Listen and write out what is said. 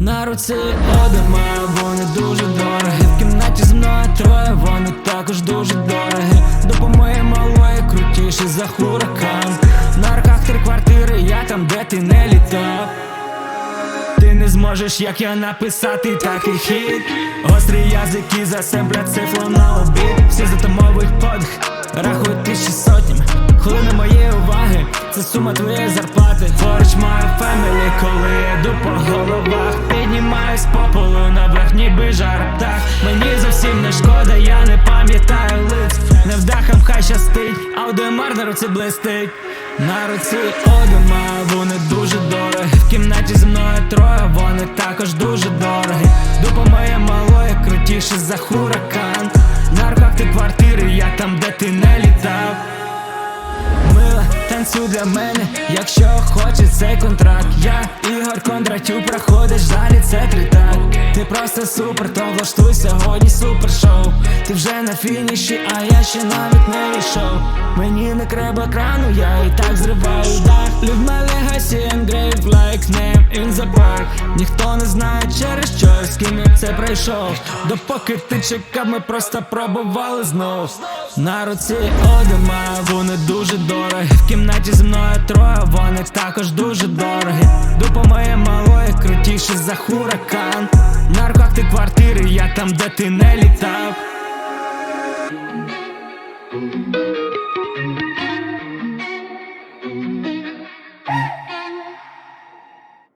руці одима, вони дуже дорогі. В кімнаті зі мною троє, вони також дуже дорогі. Допомоги малої, крутіші за хуракан. На руках три квартири, я там, де ти не літав ти не зможеш, як я написати такий хіт. Острі язики засемблять цифру на обід. Всі затамовують подих, рахують тисячі сотнями Хвилини уваги, це сума твоєї зарплати. Поруч маю фемілі, коли я йду по головах. Піднімаюсь по полу на брах, ніби жар птах. Мені зовсім не шкода, я не пам'ятаю лиць. Невдахам хай щастить, а Аудемар на руці блистить. На руці одима, вони дуже дорогі. В кімнаті зі мною троє, вони також дуже дорогі. Допомоє малої, крутіше за хуракан. На руках ти квартири, я там, де ти не літав Мила, для мене, якщо хочеш цей контракт Я Ігор Кондратюк, проходиш далі, це тритак Ти просто супер, то влаштуй сьогодні супер шоу. Ти вже на фініші, а я ще навіть не війшов Мені не треба крану, я і так зриваю дах. Live my legacy engraved like name in the park. Ніхто не знає через що, з ким я це пройшов. Допоки ти чекав, ми просто пробували знов. На руці одима, вони дуже В зі мною троє, вони також дуже дорогі. Допомоє малої, крутіше за хуракан. На руках ти квартири, я там, де ти не літав